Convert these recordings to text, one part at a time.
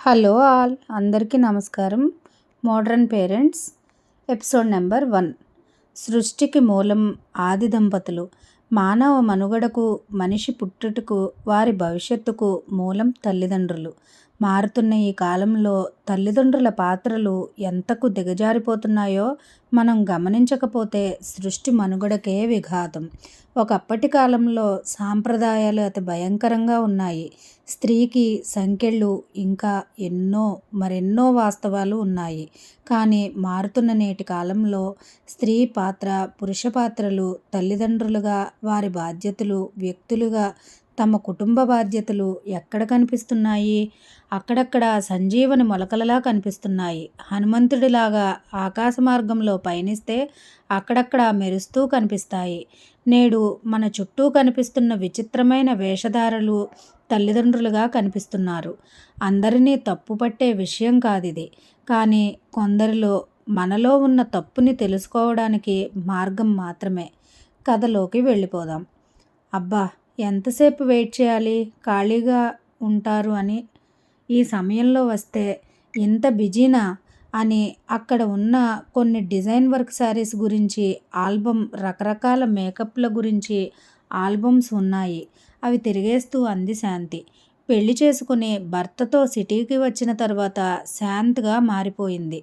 Hello all అందరికీ నమస్కారం. Modern parents episode number one. సృష్టికి మూలం ఆది దంపతులు. మానవ మనుగడకు మనిషి పుట్టుటకు వారి భవిష్యత్తుకు మూలం తల్లిదండ్రులు. మారుతున్న ఈ కాలంలో తల్లిదండ్రుల పాత్రలు ఎంతకు దిగజారిపోతున్నాయో మనం గమనించకపోతే సృష్టి మనుగడకే విఘాతం. ఒకప్పటి కాలంలో సాంప్రదాయాలు అతి భయంకరంగా ఉన్నాయి. స్త్రీకి సంఖ్యలు ఇంకా ఎన్నో మరెన్నో వాస్తవాలు ఉన్నాయి. కానీ మారుతున్న నేటి కాలంలో స్త్రీ పాత్ర పురుష పాత్రలు తల్లిదండ్రులుగా వారి బాధ్యతలు వ్యక్తులుగా తమ కుటుంబ బాధ్యతలు ఎక్కడ కనిపిస్తున్నాయి? అక్కడక్కడ సంజీవని మొలకలలా కనిపిస్తున్నాయి. హనుమంతుడిలాగా ఆకాశ మార్గంలో పయనిస్తే అక్కడక్కడ మెరుస్తూ కనిపిస్తాయి. నేడు మన చుట్టూ కనిపిస్తున్న విచిత్రమైన వేషధారలు తల్లిదండ్రులుగా కనిపిస్తున్నారు. అందరినీ తప్పుపట్టే విషయం కాదిది. కానీ కొందరిలో మనలో ఉన్న తప్పుని తెలుసుకోవడానికి మార్గం మాత్రమే. కథలోకి వెళ్ళిపోదాం. అబ్బా! ఎంతసేపు వెయిట్ చేయాలి? ఖాళీగా ఉంటారు అని. ఈ సమయంలో వస్తే ఇంత బిజీనా? అని అక్కడ ఉన్న కొన్ని డిజైన్ వర్క్ శారీస్ గురించి ఆల్బమ్ రకరకాల మేకప్ల గురించి ఆల్బమ్స్ ఉన్నాయి. అవి తిరిగేస్తూ అంది శాంతి. పెళ్ళి చేసుకుని భర్తతో సిటీకి వచ్చిన తర్వాత శాంత్గా మారిపోయింది.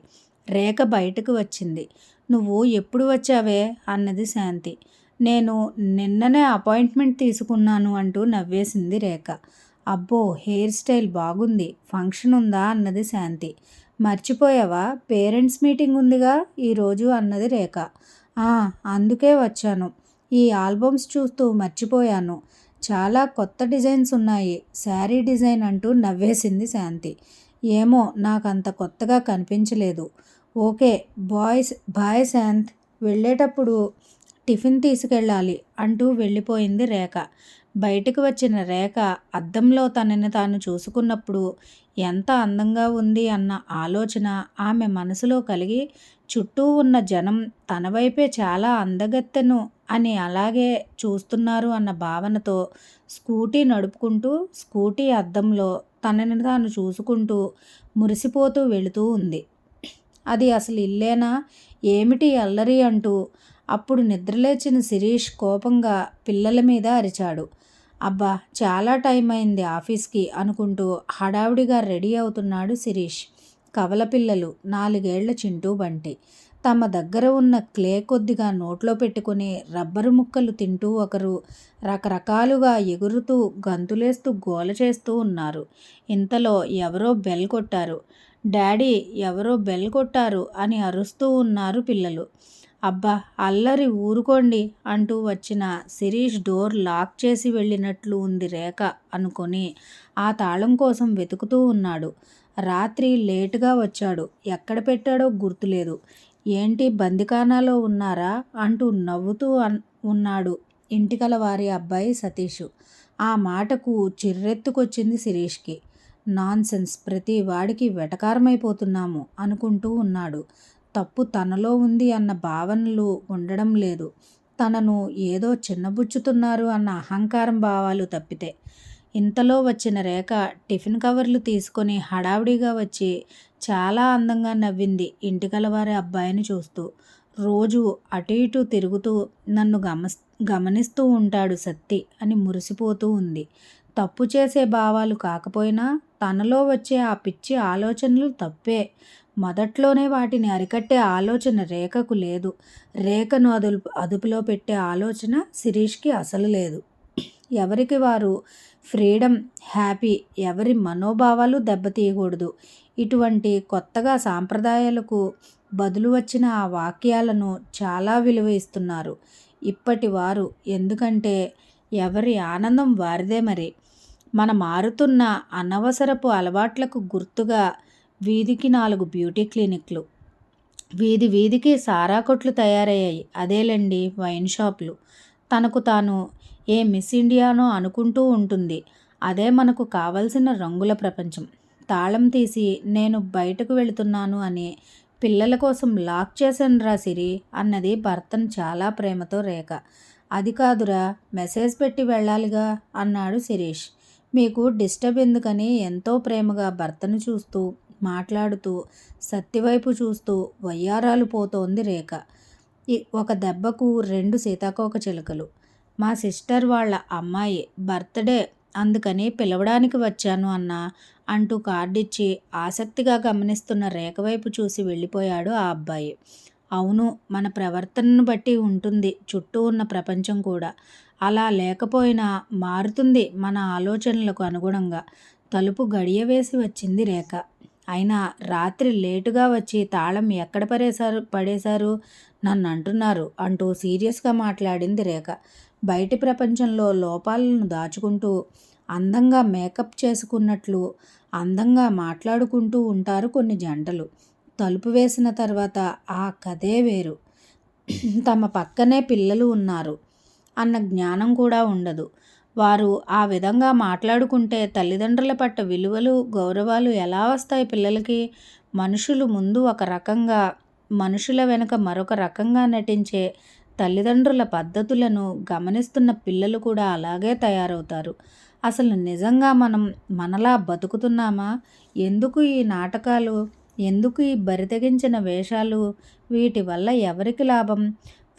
రేఖ బయటకు వచ్చింది. నువ్వు ఎప్పుడు వచ్చావే? అన్నది శాంతి. నేను నిన్ననే అపాయింట్మెంట్ తీసుకున్నాను అంటూ నవ్వేసింది రేఖ. అబ్బో హెయిర్ స్టైల్ బాగుంది. ఫంక్షన్ ఉందా అన్నది శాంతి. మర్చిపోయావా? పేరెంట్స్ మీటింగ్ ఉందిగా ఈరోజు అన్నది రేఖ. అందుకే వచ్చాను. ఈ ఆల్బమ్స్ చూస్తూ మర్చిపోయాను. చాలా కొత్త డిజైన్స్ ఉన్నాయి. శారీ డిజైన్ అంటూ నవ్వేసింది శాంతి. ఏమో నాకు అంత కొత్తగా కనిపించలేదు. Okay boys bye Shanth. వెళ్ళేటప్పుడు టిఫిన్ తీసుకెళ్ళాలి అంటూ వెళ్ళిపోయింది రేఖ. బయటకు వచ్చిన రేఖ అద్దంలో తనని తాను చూసుకున్నప్పుడు ఎంత అందంగా ఉంది అన్న ఆలోచన ఆమె మనసులో కలిగి చుట్టూ ఉన్న జనం తన వైపే చాలా అందగత్తెను అని అలాగే చూస్తున్నారు అన్న భావనతో స్కూటీ నడుపుకుంటూ స్కూటీ అద్దంలో తనని తాను చూసుకుంటూ మురిసిపోతూ వెళుతూ ఉంది. అది అసలు ఇల్లేనా? ఏమిటి అల్లరి అంటూ అప్పుడు నిద్రలేచిన శిరీష్ కోపంగా పిల్లల మీద అరిచాడు. అబ్బా చాలా టైం అయింది ఆఫీస్కి అనుకుంటూ హడావుడిగా రెడీ అవుతున్నాడు శిరీష్. కవల పిల్లలు నాలుగేళ్ళ చింటూ బంటి. తమ దగ్గర ఉన్న క్లే కొద్దిగా నోట్లో పెట్టుకుని రబ్బరు ముక్కలు తింటూ ఒకరు రకరకాలుగా ఎగురుతూ గంతులేస్తూ గోల చేస్తూ ఉన్నారు. ఇంతలో ఎవరో బెల్ కొట్టారు. డాడీ ఎవరో బెల్ కొట్టారు అని అరుస్తూ ఉన్నారు పిల్లలు. అబ్బా అల్లరి ఊరుకోండి అంటూ వచ్చిన శిరీష్ డోర్ లాక్ చేసి వెళ్ళినట్లు ఉంది రేఖ అనుకొని ఆ తాళం కోసం వెతుకుతూ ఉన్నాడు. రాత్రి లేటుగా వచ్చాడు. ఎక్కడ పెట్టాడో గుర్తులేదు. ఏంటి బందికానాలో ఉన్నారా అంటూ నవ్వుతూ ఉన్నాడు ఇంటికల వారి అబ్బాయి సతీష్. ఆ మాటకు చిర్రెత్తుకొచ్చింది శిరీష్కి. నాన్సెన్స్ ప్రతి వాడికి వెటకారమైపోతున్నాము అనుకుంటూ ఉన్నాడు. తప్పు తనలో ఉంది అన్న భావనలు ఉండడం లేదు. తనను ఏదో చిన్నబుచ్చుతున్నారు అన్న అహంకారం భావాలు తప్పితే. ఇంతలో వచ్చిన రేఖ టిఫిన్ కవర్లు తీసుకొని హడావిడిగా వచ్చి చాలా అందంగా నవ్వింది ఇంటికలవారి అబ్బాయిని చూస్తూ. రోజు అటు ఇటు తిరుగుతూ నన్ను గమ గమనిస్తూ ఉంటాడు సత్తి అని మురిసిపోతూ ఉంది. తప్పు చేసే భావాలు కాకపోయినా తనలో వచ్చే ఆ పిచ్చి ఆలోచనలు తప్పే. మొదట్లోనే వాటిని అరికట్టే ఆలోచన రేఖకు లేదు. రేఖను అదుపు అదుపులో పెట్టే ఆలోచన శిరీష్కి అసలు లేదు. ఎవరికి వారు ఫ్రీడమ్ హ్యాపీ ఎవరి మనోభావాలు దెబ్బతీయకూడదు. ఇటువంటి కొత్తగా సాంప్రదాయాలకు బదులు వచ్చిన ఆ వాక్యాలను చాలా విలువ ఇస్తున్నారు. ఇప్పటి వారు ఎందుకంటే ఎవరి ఆనందం వారిదే మరి. మన మారుతున్న అనవసరపు అలవాట్లకు గుర్తుగా వీధికి నాలుగు బ్యూటీ క్లినిక్లు. వీధి వీధికి సారా కొట్లు తయారయ్యాయి. అదేలండి వైన్ షాపులు. తనకు తాను ఏ మిస్ ఇండియానో అనుకుంటూ ఉంటుంది. అదే మనకు కావలసిన రంగుల ప్రపంచం. తాళం తీసి నేను బయటకు వెళుతున్నాను అని పిల్లల కోసం లాక్ చేశాను రా సిరి అన్నది భర్తను చాలా ప్రేమతో రేఖ అది కాదురా మెసేజ్ పెట్టి వెళ్ళాలిగా అన్నాడు శిరీష్. మీకు డిస్టర్బ్ ఎందుకని ఎంతో ప్రేమగా భర్తను చూస్తూ మాట్లాడుతూ సత్తివైపు చూస్తూ వయ్యారాలు పోతోంది రేఖ. ఒక దెబ్బకు రెండు సీతాకోక చిలుకలు. మా సిస్టర్ వాళ్ళ అమ్మాయి బర్త్డే అందుకని పిలవడానికి వచ్చాను అన్న అంటూ కార్డిచ్చి ఆసక్తిగా గమనిస్తున్న రేఖ వైపు చూసి వెళ్ళిపోయాడు ఆ అబ్బాయి. అవును మన ప్రవర్తనను బట్టి ఉంటుంది చుట్టూ ఉన్న ప్రపంచం కూడా. అలా లేకపోయినా మారుతుంది మన ఆలోచనలకు అనుగుణంగా. తలుపు గడియ వేసి వచ్చింది రేఖ. అయినా రాత్రి లేటుగా వచ్చి తాళం ఎక్కడ పడేశారు పడేశారు? నన్ను అంటున్నారు అంటూ సీరియస్గా మాట్లాడింది రేఖ. బయటి ప్రపంచంలో లోపాలను దాచుకుంటూ అందంగా మేకప్ చేసుకున్నట్లు అందంగా మాట్లాడుకుంటూ ఉంటారు కొన్ని జంటలు. తలుపు వేసిన తర్వాత ఆ కథే వేరు. తమ పక్కనే పిల్లలు ఉన్నారు అన్న జ్ఞానం కూడా ఉండదు. వారు ఆ విధంగా మాట్లాడుకుంటే తల్లిదండ్రుల పట్ల విలువలు గౌరవాలు ఎలా వస్తాయి పిల్లలకి? మనుషులు ముందు ఒక రకంగా మనుషుల వెనుక మరొక రకంగా నటించే తల్లిదండ్రుల పద్ధతులను గమనిస్తున్న పిల్లలు కూడా అలాగే తయారవుతారు. అసలు నిజంగా మనం మనలా బతుకుతున్నామా? ఎందుకు ఈ నాటకాలు? ఎందుకు ఈ బరితెగించిన వేషాలు? వీటి వల్ల ఎవరికి లాభం?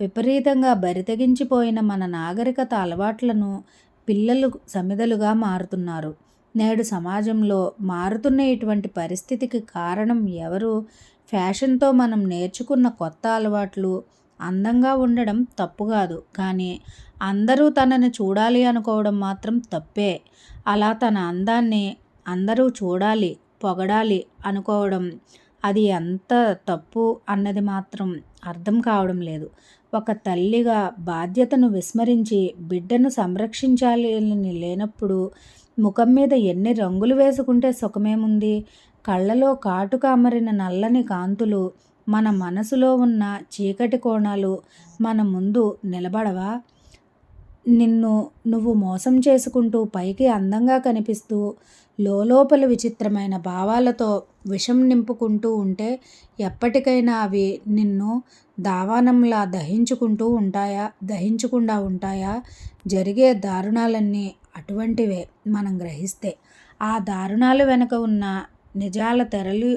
విపరీతంగా బరితెగించిపోయిన మన నాగరికత అలవాట్లను పిల్లలు సమిదలుగా మారుతున్నారు. నేడు సమాజంలో మారుతున్న ఇటువంటి పరిస్థితికి కారణం ఎవరు? ఫ్యాషన్తో మనం నేర్చుకున్న కొత్త అలవాట్లు అందంగా ఉండడం తప్పు కాదు. కానీ అందరూ తనని చూడాలి అనుకోవడం మాత్రం తప్పే. అలా తన అందాన్ని అందరూ చూడాలి పొగడాలి అనుకోవడం అది ఎంత తప్పు అన్నది మాత్రం అర్థం కావడం లేదు. ఒక తల్లిగా బాధ్యతను విస్మరించి బిడ్డను సంరక్షించాలి లేనప్పుడు ముఖం మీద ఎన్ని రంగులు వేసుకుంటే సుఖమేముంది? కళ్ళలో కాటుక అమరిన నల్లని కాంతులు మన మనసులో ఉన్న చీకటి కోణాలు మన ముందు నిలబడవా? నిన్ను నువ్వు మోసం చేసుకుంటూ పైకి అందంగా కనిపిస్తూ లోపల విచిత్రమైన భావాలతో విషం నింపుకుంటూ ఉంటే ఎప్పటికైనా అవి నిన్ను దావానంలా దహించుకుంటూ ఉంటాయా? దహించకుండా ఉంటాయా? జరిగే దారుణాలన్నీ అటువంటివే మనం గ్రహిస్తే. ఆ దారుణాలు వెనుక ఉన్న నిజాల తెరలు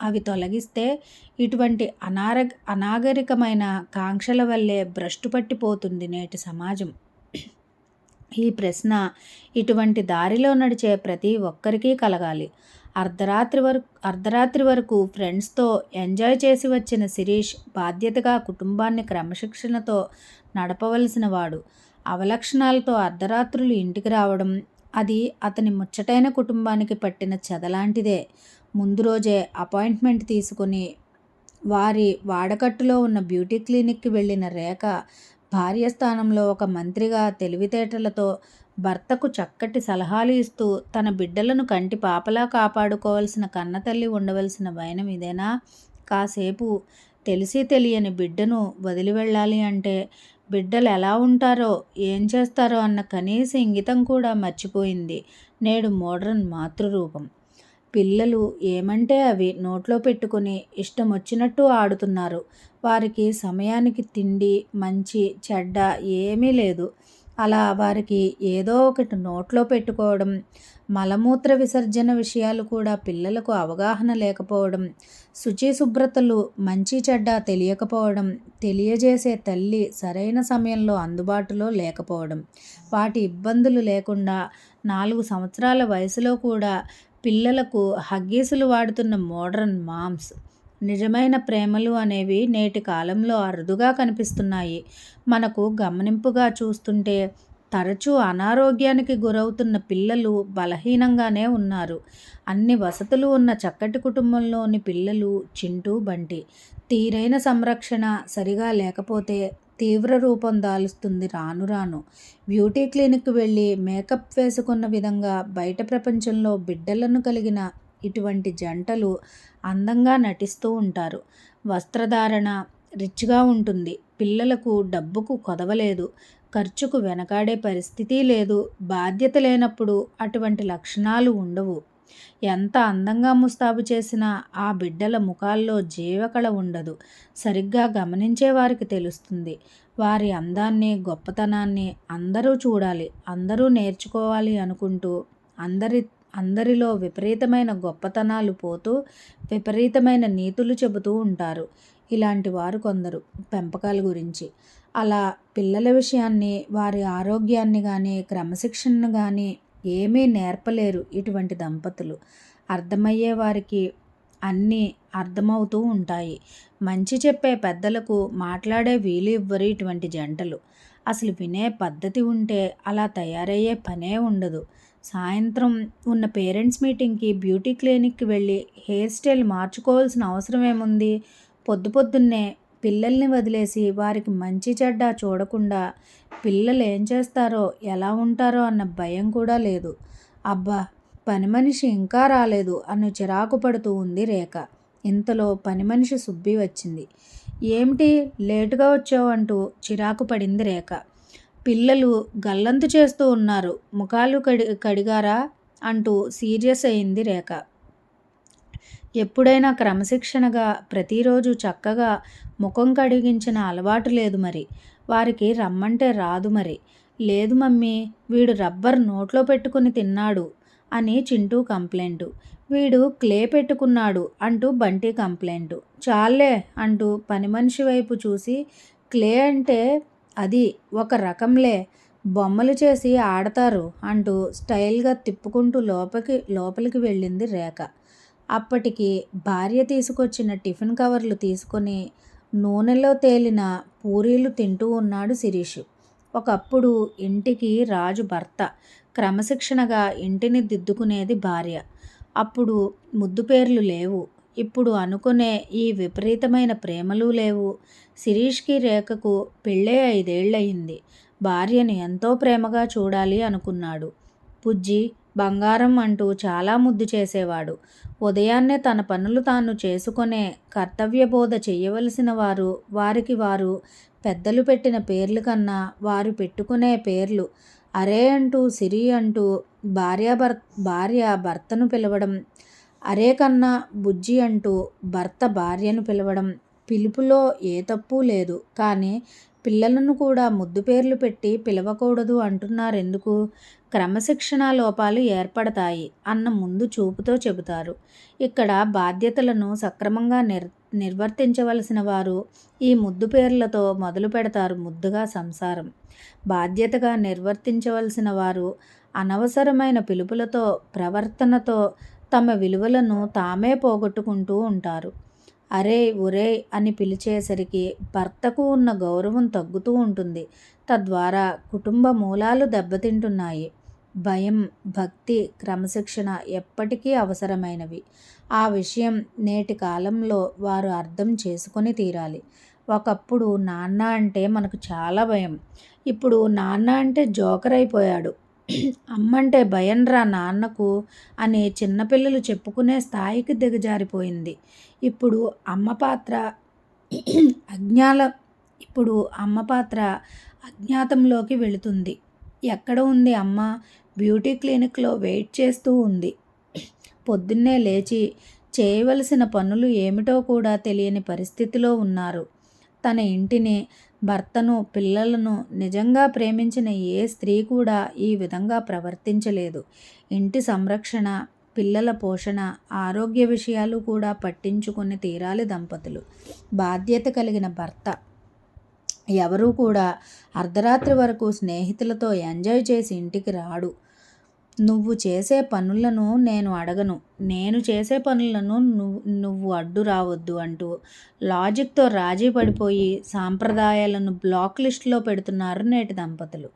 అవి తొలగిస్తే ఇటువంటి అనార అనాగరికమైన కాంక్షల వల్లే భ్రష్టు పట్టిపోతుంది నేటి సమాజం. ఈ ప్రశ్న ఇటువంటి దారిలో నడిచే ప్రతి ఒక్కరికి కలగాలి. అర్ధరాత్రి వరకు అర్ధరాత్రి వరకు ఫ్రెండ్స్తో ఎంజాయ్ చేసి వచ్చిన శిరీష్ బాధ్యతగా కుటుంబాన్ని క్రమశిక్షణతో నడపవలసిన వాడు. అవలక్షణాలతో అర్ధరాత్రులు ఇంటికి రావడం అది అతని ముచ్చటైన కుటుంబానికి పట్టిన చెదలాంటిదే. ముందు రోజే అపాయింట్మెంట్ తీసుకుని వారి వాడకట్టులో ఉన్న బ్యూటీ క్లినిక్కి వెళ్ళిన రేఖ భార్య స్థానంలో ఒక మంత్రిగా తెలివితేటలతో భర్తకు చక్కటి సలహాలు ఇస్తూ తన బిడ్డలను కంటి పాపలా కాపాడుకోవాల్సిన కన్నతల్లి ఉండవలసిన వైనం ఇదేనా? కాసేపు తెలిసి తెలియని బిడ్డను వదిలి వెళ్ళాలి అంటే బిడ్డలు ఎలా ఉంటారో ఏం చేస్తారో అన్న కనీస ఇంగితం కూడా మర్చిపోయింది నేడు మోడ్రన్ మాతృరూపం. పిల్లలు ఏమంటే అవి నోట్లో పెట్టుకుని ఇష్టం వచ్చినట్టు ఆడుతున్నారు. వారికి సమయానికి తిండి మంచి చెడ్డ ఏమీ లేదు. అలా వారికి ఏదో ఒకటి నోట్లో పెట్టుకోవడం మలమూత్ర విసర్జన విషయాలు కూడా పిల్లలకు అవగాహన లేకపోవడం శుచి శుభ్రతలు మంచి చెడ్డ తెలియకపోవడం తెలియజేసే తల్లి సరైన సమయంలో అందుబాటులో లేకపోవడం వాటి ఇబ్బందులు లేకుండా నాలుగు సంవత్సరాల వయసులో కూడా పిల్లలకు హగ్గీసులు వాడుతున్న మోడ్రన్ మామ్స్ నిజమైన ప్రేమలు అనేవి నేటి కాలంలో అరుదుగా కనిపిస్తున్నాయి. మనకు గమనింపుగా చూస్తుంటే తరచూ అనారోగ్యానికి గురవుతున్న పిల్లలు బలహీనంగానే ఉన్నారు. అన్ని వసతులు ఉన్న చక్కటి కుటుంబంలోని పిల్లలు చింటూ బంటి. తీరైన సంరక్షణ సరిగా లేకపోతే తీవ్ర రూపం దాలుస్తుంది రాను రాను. బ్యూటీ క్లినిక్ వెళ్ళి మేకప్ వేసుకున్న విధంగా బయట ప్రపంచంలో బిడ్డలను కలిగిన ఇటువంటి జంటలు అందంగా నటిస్తూ ఉంటారు. వస్త్రధారణ రిచ్గా ఉంటుంది. పిల్లలకు డబ్బుకు కొదవలేదు. ఖర్చుకు వెనకాడే పరిస్థితి లేదు. బాధ్యత లేనప్పుడు అటువంటి లక్షణాలు ఉండవు. ఎంత అందంగా ముస్తాబు చేసినా ఆ బిడ్డల ముఖాల్లో జీవకళ ఉండదు. సరిగ్గా గమనించే వారికి తెలుస్తుంది. వారి అందాన్ని గొప్పతనాన్ని అందరూ చూడాలి. అందరూ నేర్చుకోవాలి అనుకుంటూ అందరి అందరిలో విపరీతమైన గొప్పతనాలు పోతూ విపరీతమైన నీతులు చెబుతూ ఉంటారు. ఇలాంటి వారు కొందరు పెంపకాల గురించి. అలా పిల్లల విషయాన్ని వారి ఆరోగ్యాన్ని కానీ క్రమశిక్షణను కానీ ఏమీ నేర్పలేరు ఇటువంటి దంపతులు. అర్థమయ్యే వారికి అన్నీ అర్థమవుతూ ఉంటాయి. మంచి చెప్పే పెద్దలకు మాట్లాడే వీలు ఇవ్వరు ఇటువంటి జంటలు. అసలు వినే పద్ధతి ఉంటే అలా తయారయ్యే పనే ఉండదు. సాయంత్రం ఉన్న పేరెంట్స్ మీటింగ్కి బ్యూటీ క్లినిక్కి వెళ్ళి హెయిర్ స్టైల్ మార్చుకోవాల్సిన అవసరం ఏముంది? పొద్దు పొద్దున్నే పిల్లల్ని వదిలేసి వారికి మంచి చెడ్డ చూడకుండా పిల్లలు ఏం చేస్తారో ఎలా ఉంటారో అన్న భయం కూడా లేదు. అబ్బా పని మనిషి ఇంకా రాలేదు అని చిరాకు పడుతూ ఉంది రేఖ. ఇంతలో పని మనిషి సుబ్బి వచ్చింది. ఏమిటి లేటుగా వచ్చావు అంటూ చిరాకు పడింది రేఖ. పిల్లలు గల్లంతు చేస్తూ ఉన్నారు. ముఖాలు కడి కడిగారా? అంటూ సీరియస్ అయింది రేఖ. ఎప్పుడైనా క్రమశిక్షణగా ప్రతిరోజు చక్కగా ముఖం కడిగించిన అలవాటు లేదు మరి. వారికి రమ్మంటే రాదు మరి. లేదు మమ్మీ వీడు రబ్బర్ నోట్లో పెట్టుకుని తిన్నాడు అని చింటూ కంప్లైంట్. వీడు క్లే పెట్టుకున్నాడు అంటూ బంటి కంప్లైంట్. చాలే అంటూ పని మనిషి వైపు చూసి క్లే అంటే అది ఒక రకంలే. బొమ్మలు చేసి ఆడతారు అంటూ స్టైల్గా తిప్పుకుంటూ లోపలికి లోపలికి వెళ్ళింది రేఖ. అప్పటికి భార్య తీసుకొచ్చిన టిఫిన్ కవర్లు తీసుకొని నూనెలో తేలిన పూరీలు తింటూ ఉన్నాడు శిరీష్. ఒకప్పుడు ఇంటికి రాజు భర్త క్రమశిక్షణగా ఇంటిని దిద్దుకునేది భార్య. అప్పుడు ముద్దు పేర్లు లేవు. ఇప్పుడు అనుకునే ఈ విపరీతమైన ప్రేమలు లేవు. శిరీష్కి రేఖకు పెళ్ళే ఐదేళ్ళయింది భార్యని ఎంతో ప్రేమగా చూడాలి అనుకున్నాడు. పుజ్జి బంగారం అంటూ చాలా ముద్దు చేసేవాడు. ఉదయాన్నే తన పనులు తాను చేసుకునే కర్తవ్యబోధ చేయవలసిన వారు వారికి వారు పెద్దలు పెట్టిన పేర్లు కన్నా వారు పెట్టుకునే పేర్లు. అరే అంటూ సిరి అంటూ భార్య భర్ భార్య భర్తను పిలవడం అరే కన్నా బుజ్జి అంటూ భర్త భార్యను పిలవడం పిలుపులో ఏ తప్పు లేదు. కానీ పిల్లలను కూడా ముద్దు పేర్లు పెట్టి పిలవకూడదు అంటున్నారెందుకు? క్రమశిక్షణ లోపాలు ఏర్పడతాయి అన్న ముందు చూపుతో చెబుతారు. ఇక్కడ బాధ్యతలను సక్రమంగా నిర్ నిర్వర్తించవలసిన వారు ఈ ముద్దు పేర్లతో మొదలు పెడతారు ముద్దుగా సంసారం. బాధ్యతగా నిర్వర్తించవలసిన వారు అనవసరమైన పిలుపులతో ప్రవర్తనతో తమ విలువలను తామే పోగొట్టుకుంటూ ఉంటారు. అరే ఒరే అని పిలిచేసరికి భర్తకు ఉన్న గౌరవం తగ్గుతూ ఉంటుంది. తద్వారా కుటుంబ మూలాలు దెబ్బతింటున్నాయి. భయం భక్తి క్రమశిక్షణ ఎప్పటికీ అవసరమైనవి. ఆ విషయం నేటి కాలంలో వారు అర్థం చేసుకొని తీరాలి. ఒకప్పుడు నాన్న అంటే మనకు చాలా భయం. ఇప్పుడు నాన్న అంటే జోకర్ అయిపోయాడు. అమ్మంటే భయంరా నాన్నకు అని చిన్నపిల్లలు చెప్పుకునే స్థాయికి దిగజారిపోయింది. ఇప్పుడు అమ్మ పాత్ర అజ్ఞాల ఇప్పుడు అమ్మ పాత్ర అజ్ఞాతంలోకి వెళుతుంది. ఎక్కడ ఉంది అమ్మ? బ్యూటీ క్లినిక్లో వెయిట్ చేస్తూ ఉంది. పొద్దున్నే లేచి చేయవలసిన పనులు ఏమిటో కూడా తెలియని పరిస్థితిలో ఉన్నారు. తన ఇంటిని భర్తను పిల్లలను నిజంగా ప్రేమించిన ఏ స్త్రీ కూడా ఈ విధంగా ప్రవర్తించలేదు. ఇంటి సంరక్షణ పిల్లల పోషణ ఆరోగ్య విషయాలు కూడా పట్టించుకుని తీరాలి దంపతులు. బాధ్యత కలిగిన భర్త ఎవరూ కూడా అర్ధరాత్రి వరకు స్నేహితులతో ఎంజాయ్ చేసి ఇంటికి రాడు. నువ్వు చేసే పనులను నేను అడగను. నేను చేసే పనులను నువ్వు నువ్వు అడ్డు రావద్దు అంటూ లాజిక్తో రాజీ పడిపోయి సాంప్రదాయాలను బ్లాక్ లిస్టులో పెడుతున్నారు నేటి దంపతులు.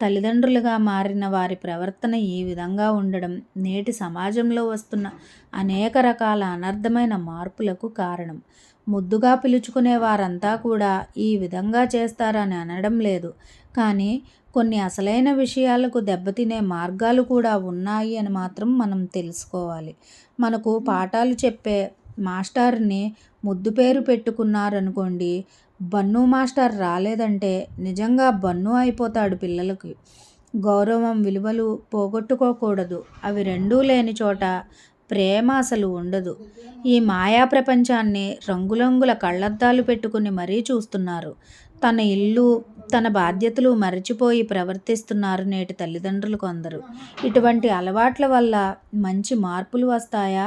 తల్లిదండ్రులుగా మారిన వారి ప్రవర్తన ఈ విధంగా ఉండడం నేటి సమాజంలో వస్తున్న అనేక రకాల అనర్థమైన మార్పులకు కారణం. ముద్దుగా పిలుచుకునే వారంతా కూడా ఈ విధంగా చేస్తారని అనడం లేదు. కానీ కొన్ని అసలైన విషయాలకు దెబ్బతినే మార్గాలు కూడా ఉన్నాయి అని మాత్రం మనం తెలుసుకోవాలి. మనకు పాఠాలు చెప్పే మాస్టర్ని ముద్దు పేరు పెట్టుకున్నారనుకోండి బన్ను మాస్టర్ రాలేదంటే నిజంగా బన్ను అయిపోతాడు పిల్లలకి. గౌరవం విలువలు పోగొట్టుకోకూడదు. అవి రెండూ లేని చోట ప్రేమ అసలు ఉండదు. ఈ మాయా ప్రపంచాన్ని రంగురంగుల కళ్ళద్దాలు పెట్టుకుని మరీ చూస్తున్నారు. తన ఇల్లు తన బాధ్యతలు మరచిపోయి ప్రవర్తిస్తున్నారు నేటి తల్లిదండ్రులు కొందరు. ఇటువంటి అలవాట్ల వల్ల మంచి మార్పులు వస్తాయా?